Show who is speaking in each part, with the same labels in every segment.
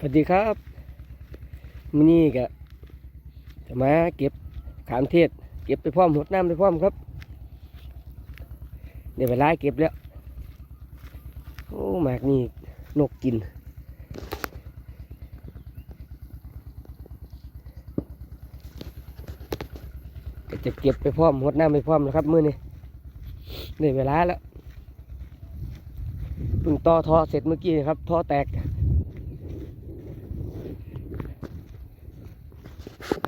Speaker 1: สวัสดีครับมินี่ก็จะมาเก็บขามเทศ เก็บไปพร้อมหดน้ำไปพร้อมครับเดี๋ยวเวลาเก็บแล้วโอ้หมากนี่นกกินจะเก็บไปพร้อมหดน้ำไปพร้อมแล้วครับมือนี้เดี๋ยวเวลาแล้วเพิ่งต่อท่อเสร็จเมื่อกี้นะครับท่อแตก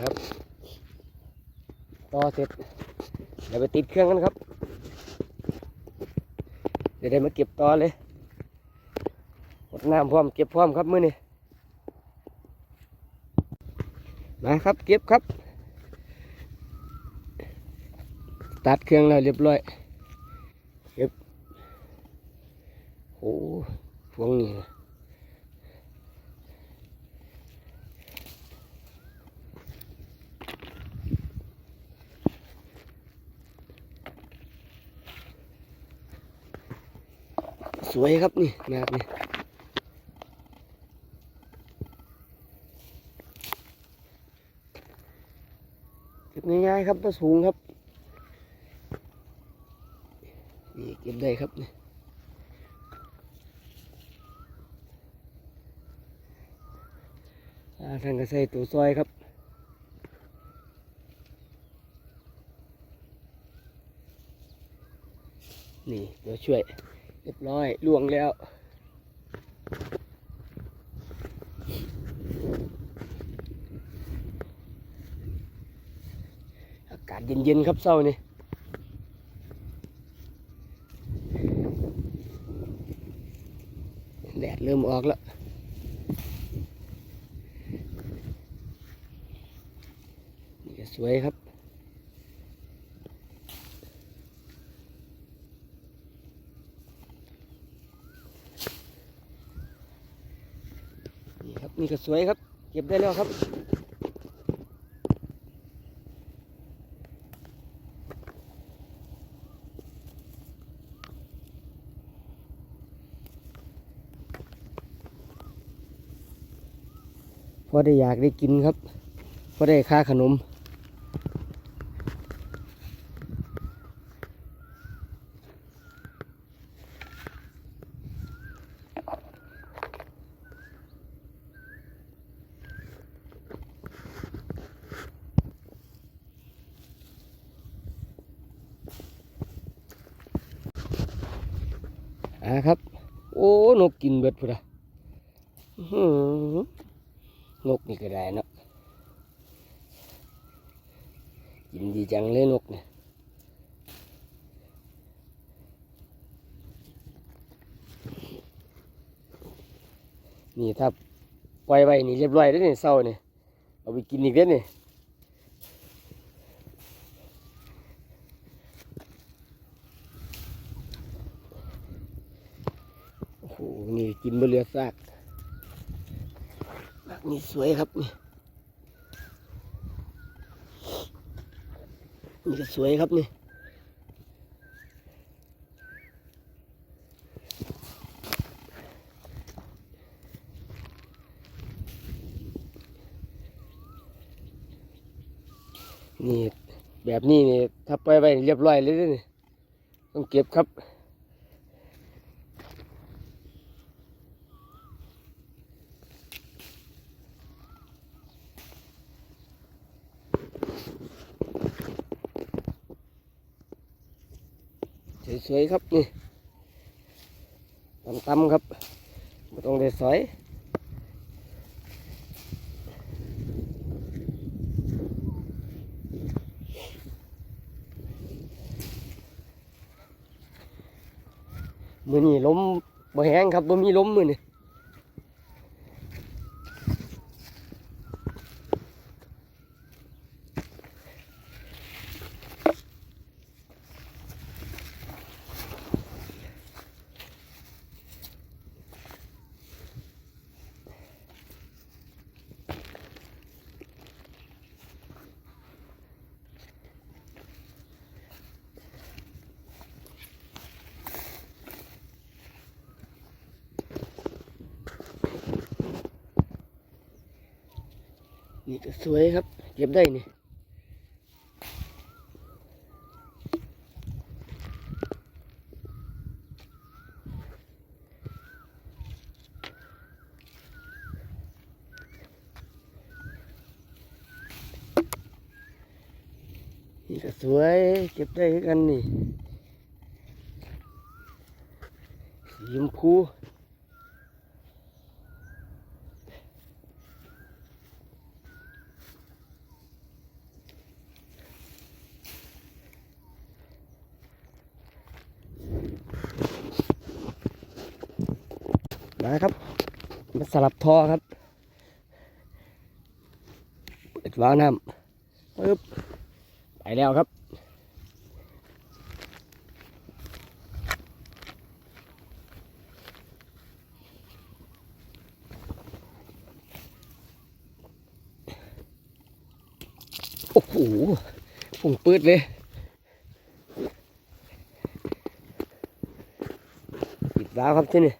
Speaker 1: ครับต่อเสร็จเดี๋ยวไปติดเครื่องกันครับ เดี๋ยวได้มาเก็บต่อเลยหดน้ำพร้อมเก็บพร้อมครับมือนี้มาครับเก็บครับตัดเครื่องแล้วเรียบร้อยเก็บโอ้พวงนี้ สวยครับนี่แบบนี้เก็บง่ายๆครับมาสูงครับนี่เก็บได้ครับนี่ท่านก็ใส่ตัวซอยครับนี่ตัวช่วย เรียบร้อยล่วงแล้ว อากาศเย็นๆครับเศร้านี่แดดเริ่มออกแล้วนี่ก็สวยครับ นี่ครับนี่ก็สวยครับ เก็บได้แล้วครับ พอได้อยากได้กินครับ พอได้ค่าขนม อ่าครับ โอ้นกกินเบิดพุ่นอะนกนี่ก็ได้เนาะกินดีจังเลยนกเนี่ยนี่ถ้าปล่อยไว้นี่เรียบร้อยแล้วนี่เศร้าเนี่ยเอาไปกินอีกแล้วนี่โอ้โห นี่กินบะเรือซากนี่สวยครับนี่นี่ก็สวยครับนี่นี่แบบนี้นี่ถ้าไปไว้เรียบร้อยเลยเด้อนี่ต้องเก็บครับ สวยๆครับนี่ตำๆครับไม่ต้องได้สอยมือนี่ล้มบ่แห้งครับบ่มีล้มมือนี่ นี่ก็สวยครับ เก็บได้นี่นี่ก็สวยเก็บได้กันนี่สีชมพู มาครับ มาสลับทอครับ เปิดวาล์วน้ำปึ๊บไปแล้วครับโอ้โหผงปืดเลยปิดวาล์วครับที่นี่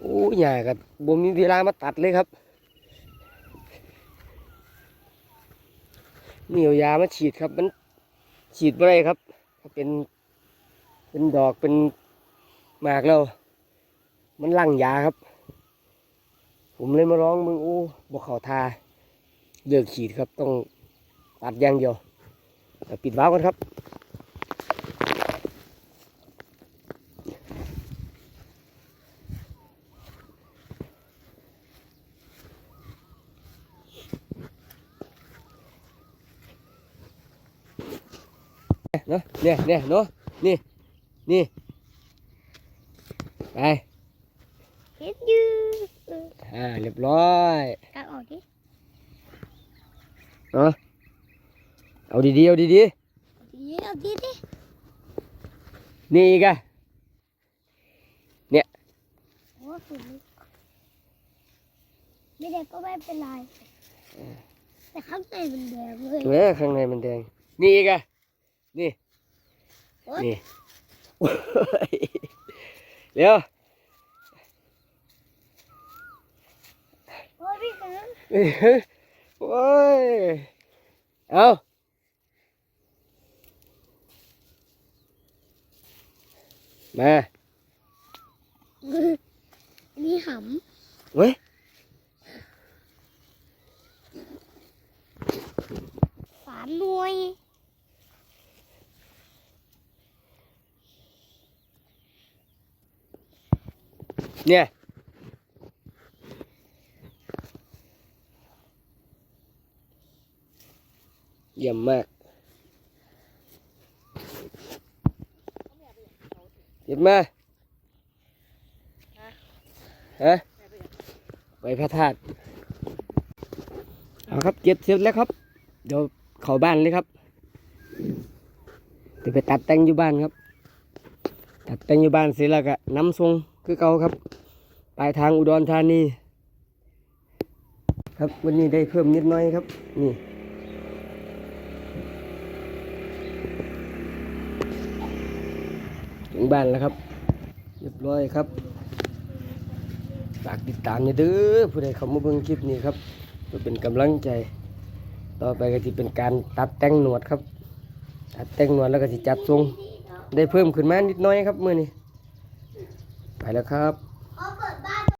Speaker 1: โอ้ยใหญ่กับบ่มีเวลามาตัดเลยครับนี่เอายามาฉีดครับ มันฉีดไม่ได้ครับเป็น เป็นดอกเป็นหมากแล้ว มันลั่งยาครับ ผมเลยมาร้องมึงโอ้บอกเขาทาเลือกฉีดครับต้องตัดอย่างเดียวปิดวาล์วกันครับ เนาะเนี่ยเนี่ยเนาะนี่นี่ไป
Speaker 2: เห็นอยู่เออ
Speaker 1: อ่าเรียบร้อย
Speaker 2: กักออกดิ
Speaker 1: เนาะเอาดีๆเอาดี
Speaker 2: เดี๋ยวเอาดิดิ
Speaker 1: ๆนี่อีกอะ
Speaker 2: โอ้สุดเลยไม่แดงก็ไม่เป็นไรแต่ข้างในมันแดงเลย
Speaker 1: เว้ยข้างในมันแดงนี่อีกอะ นี่
Speaker 2: โอ๊ย
Speaker 1: นี่ เร็ว
Speaker 2: โอ้ยพี่กัน
Speaker 1: โอ้ย เอามา
Speaker 2: นี่ห
Speaker 1: เว้ยำ
Speaker 2: ฝานหน่วย
Speaker 1: เนี่ย เยี่ยมมาก เห็นมาฮะไปพระธาตุเอาครับ เก็บเสร็จแล้วครับ เดี๋ยวเข้าบ้านเลยครับเดี๋ยวไปตัดแต่งอยู่บ้านครับ ตัดแต่งอยู่บ้านเสร็จแล้วก็น้ำทรงคือเก่าครับ ปลายทางอุดรธานี ครับวันนี้ได้เพิ่มนิดน้อยครับ นี่ถึงบ้านแล้วครับ เรียบร้อยครับฝากติดตามนี่เด้อผู้ใดเข้ามาเบิ่งคลิปนี้ครับเพื่อเป็นกำลังใจ ต่อไปก็จะเป็นการตัดแต่งหนวดครับ ตัดแต่งหนวดแล้วก็จะจัดทรง ได้เพิ่มขึ้นมานิดน้อยครับมื่อนี้ไปแล้วครับ